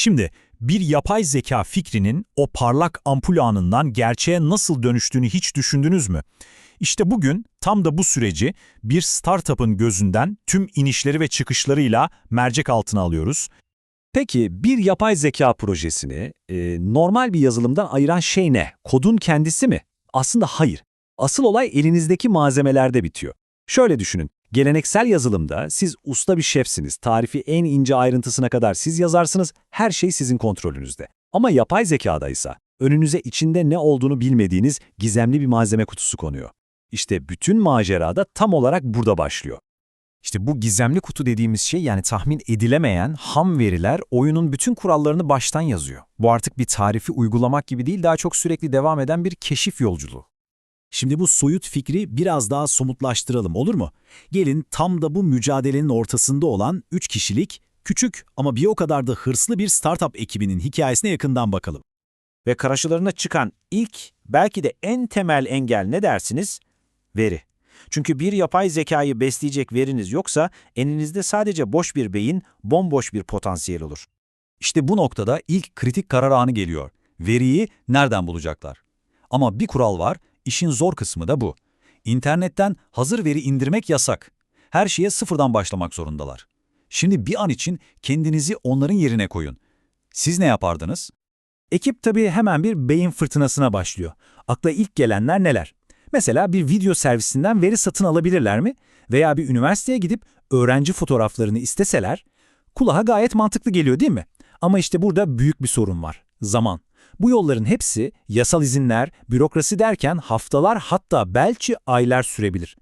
Şimdi bir yapay zeka fikrinin o parlak ampul anından gerçeğe nasıl dönüştüğünü hiç düşündünüz mü? İşte bugün tam da bu süreci bir startup'ın gözünden tüm inişleri ve çıkışlarıyla mercek altına alıyoruz. Peki bir yapay zeka projesini e, normal bir yazılımdan ayıran şey ne? Kodun kendisi mi? Aslında hayır. Asıl olay elinizdeki malzemelerde bitiyor. Şöyle düşünün. Geleneksel yazılımda siz usta bir şefsiniz. Tarifi en ince ayrıntısına kadar siz yazarsınız. Her şey sizin kontrolünüzde. Ama yapay zekada ise önünüze içinde ne olduğunu bilmediğiniz gizemli bir malzeme kutusu konuyor. İşte bütün macerada tam olarak burada başlıyor. İşte bu gizemli kutu dediğimiz şey yani tahmin edilemeyen ham veriler oyunun bütün kurallarını baştan yazıyor. Bu artık bir tarifi uygulamak gibi değil daha çok sürekli devam eden bir keşif yolculuğu. Şimdi bu soyut fikri biraz daha somutlaştıralım olur mu? Gelin tam da bu mücadelenin ortasında olan 3 kişilik, küçük ama bir o kadar da hırslı bir startup ekibinin hikayesine yakından bakalım. Ve karşılarına çıkan ilk, belki de en temel engel ne dersiniz? Veri. Çünkü bir yapay zekayı besleyecek veriniz yoksa elinizde sadece boş bir beyin, bomboş bir potansiyel olur. İşte bu noktada ilk kritik karar anı geliyor. Veriyi nereden bulacaklar? Ama bir kural var, işin zor kısmı da bu. İnternetten hazır veri indirmek yasak. Her şeye sıfırdan başlamak zorundalar. Şimdi bir an için kendinizi onların yerine koyun. Siz ne yapardınız? Ekip tabii hemen bir beyin fırtınasına başlıyor. Akla ilk gelenler neler? Mesela bir video servisinden veri satın alabilirler mi? Veya bir üniversiteye gidip öğrenci fotoğraflarını isteseler? Kulağa gayet mantıklı geliyor değil mi? Ama işte burada büyük bir sorun var. Zaman. Bu yolların hepsi yasal izinler, bürokrasi derken haftalar hatta belki aylar sürebilir.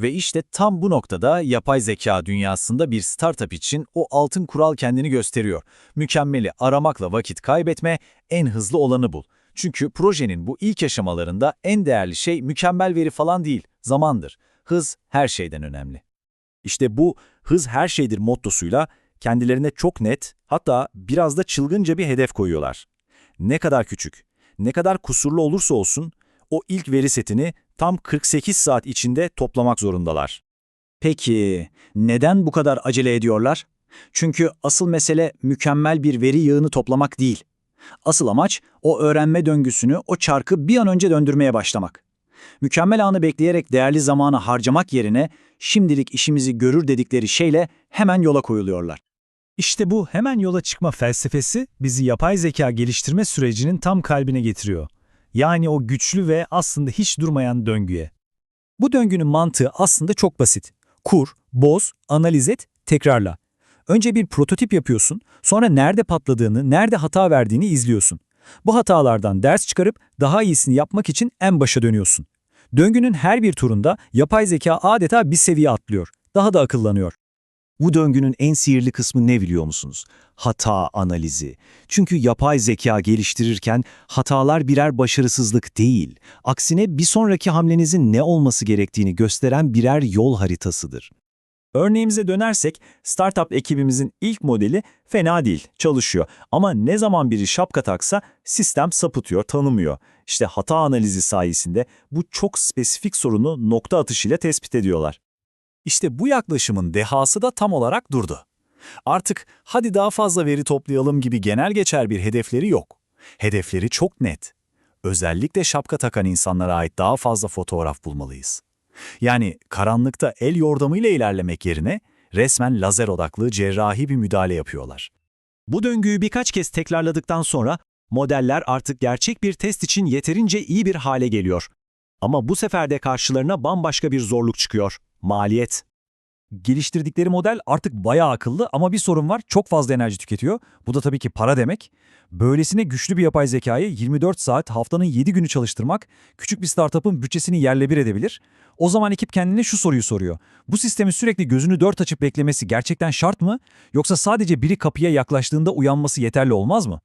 Ve işte tam bu noktada yapay zeka dünyasında bir startup için o altın kural kendini gösteriyor. Mükemmeli aramakla vakit kaybetme, en hızlı olanı bul. Çünkü projenin bu ilk aşamalarında en değerli şey mükemmel veri falan değil, zamandır. Hız her şeyden önemli. İşte bu hız her şeydir mottosuyla kendilerine çok net, hatta biraz da çılgınca bir hedef koyuyorlar. Ne kadar küçük, ne kadar kusurlu olursa olsun o ilk veri setini tam 48 saat içinde toplamak zorundalar. Peki neden bu kadar acele ediyorlar? Çünkü asıl mesele mükemmel bir veri yığını toplamak değil. Asıl amaç o öğrenme döngüsünü, o çarkı bir an önce döndürmeye başlamak. Mükemmel anı bekleyerek değerli zamanı harcamak yerine şimdilik işimizi görür dedikleri şeyle hemen yola koyuluyorlar. İşte bu hemen yola çıkma felsefesi bizi yapay zeka geliştirme sürecinin tam kalbine getiriyor. Yani o güçlü ve aslında hiç durmayan döngüye. Bu döngünün mantığı aslında çok basit. Kur, boz, analiz et, tekrarla. Önce bir prototip yapıyorsun, sonra nerede patladığını, nerede hata verdiğini izliyorsun. Bu hatalardan ders çıkarıp daha iyisini yapmak için en başa dönüyorsun. Döngünün her bir turunda yapay zeka adeta bir seviye atlıyor. Daha da akıllanıyor. Bu döngünün en sihirli kısmı ne biliyor musunuz? Hata analizi. Çünkü yapay zeka geliştirirken hatalar birer başarısızlık değil, aksine bir sonraki hamlenizin ne olması gerektiğini gösteren birer yol haritasıdır. Örneğimize dönersek, startup ekibimizin ilk modeli fena değil, çalışıyor. Ama ne zaman biri şapka taksa sistem sapıtıyor, tanımıyor. İşte hata analizi sayesinde bu çok spesifik sorunu nokta atışıyla tespit ediyorlar. İşte bu yaklaşımın dehası da tam olarak durdu. Artık hadi daha fazla veri toplayalım gibi genel geçer bir hedefleri yok. Hedefleri çok net. Özellikle şapka takan insanlara ait daha fazla fotoğraf bulmalıyız. Yani karanlıkta el yordamıyla ilerlemek yerine resmen lazer odaklı cerrahi bir müdahale yapıyorlar. Bu döngüyü birkaç kez tekrarladıktan sonra modeller artık gerçek bir test için yeterince iyi bir hale geliyor. Ama bu sefer de karşılarına bambaşka bir zorluk çıkıyor. Maliyet. Geliştirdikleri model artık bayağı akıllı ama bir sorun var, çok fazla enerji tüketiyor. Bu da tabii ki para demek. Böylesine güçlü bir yapay zekayı 24 saat haftanın 7 günü çalıştırmak küçük bir startup'ın bütçesini yerle bir edebilir. O zaman ekip kendine şu soruyu soruyor. Bu sistemi sürekli gözünü dört açıp beklemesi gerçekten şart mı? Yoksa sadece biri kapıya yaklaştığında uyanması yeterli olmaz mı?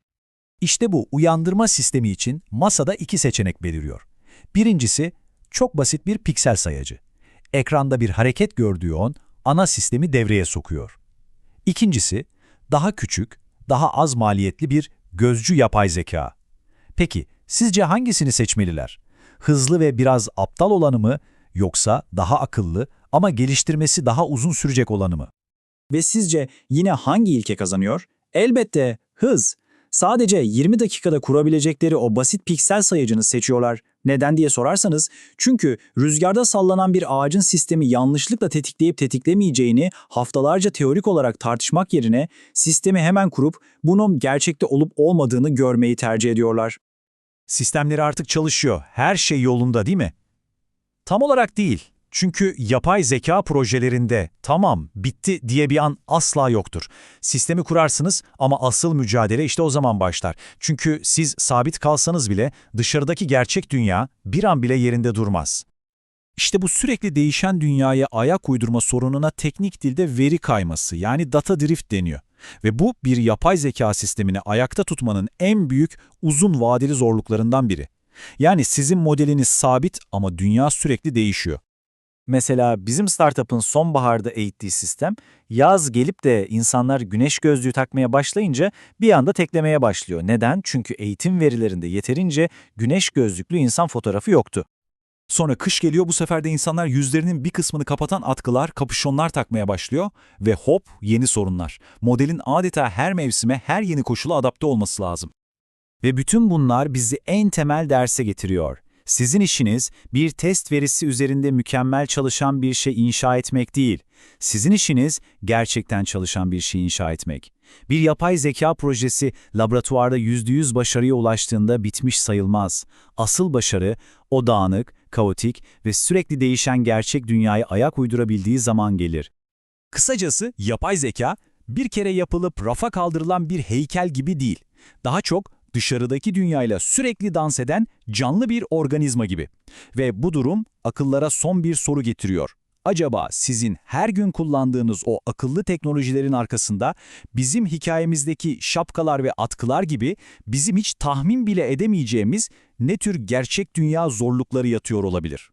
İşte bu uyandırma sistemi için masada iki seçenek beliriyor. Birincisi çok basit bir piksel sayacı. Ekranda bir hareket gördüğü an ana sistemi devreye sokuyor. İkincisi daha küçük, daha az maliyetli bir gözcü yapay zeka. Peki sizce hangisini seçmeliler? Hızlı ve biraz aptal olanı mı yoksa daha akıllı ama geliştirmesi daha uzun sürecek olanı mı? Ve sizce yine hangi ilke kazanıyor? Elbette Hız. Sadece 20 dakikada kurabilecekleri o basit piksel sayıcını seçiyorlar. Neden diye sorarsanız, çünkü rüzgarda sallanan bir ağacın sistemi yanlışlıkla tetikleyip tetiklemeyeceğini haftalarca teorik olarak tartışmak yerine sistemi hemen kurup bunun gerçekte olup olmadığını görmeyi tercih ediyorlar. Sistemleri artık çalışıyor. Her şey yolunda değil mi? Tam olarak değil. Çünkü yapay zeka projelerinde tamam bitti diye bir an asla yoktur. Sistemi kurarsınız ama asıl mücadele işte o zaman başlar. Çünkü siz sabit kalsanız bile dışarıdaki gerçek dünya bir an bile yerinde durmaz. İşte bu sürekli değişen dünyaya ayak uydurma sorununa teknik dilde veri kayması yani data drift deniyor. Ve bu bir yapay zeka sistemini ayakta tutmanın en büyük uzun vadeli zorluklarından biri. Yani sizin modeliniz sabit ama dünya sürekli değişiyor. Mesela bizim startup'ın sonbaharda eğittiği sistem, yaz gelip de insanlar güneş gözlüğü takmaya başlayınca bir anda teklemeye başlıyor. Neden? Çünkü eğitim verilerinde yeterince güneş gözlüklü insan fotoğrafı yoktu. Sonra kış geliyor bu sefer de insanlar yüzlerinin bir kısmını kapatan atkılar, kapüşonlar takmaya başlıyor ve hop yeni sorunlar. Modelin adeta her mevsime, her yeni koşula adapte olması lazım. Ve bütün bunlar bizi en temel derse getiriyor. Sizin işiniz bir test verisi üzerinde mükemmel çalışan bir şey inşa etmek değil. Sizin işiniz gerçekten çalışan bir şey inşa etmek. Bir yapay zeka projesi laboratuvarda %100 başarıya ulaştığında bitmiş sayılmaz. Asıl başarı o dağınık, kaotik ve sürekli değişen gerçek dünyaya ayak uydurabildiği zaman gelir. Kısacası yapay zeka bir kere yapılıp rafa kaldırılan bir heykel gibi değil. Daha çok dışarıdaki dünyayla sürekli dans eden canlı bir organizma gibi. Ve bu durum akıllara son bir soru getiriyor. Acaba sizin her gün kullandığınız o akıllı teknolojilerin arkasında bizim hikayemizdeki şapkalar ve atkılar gibi bizim hiç tahmin bile edemeyeceğimiz ne tür gerçek dünya zorlukları yatıyor olabilir?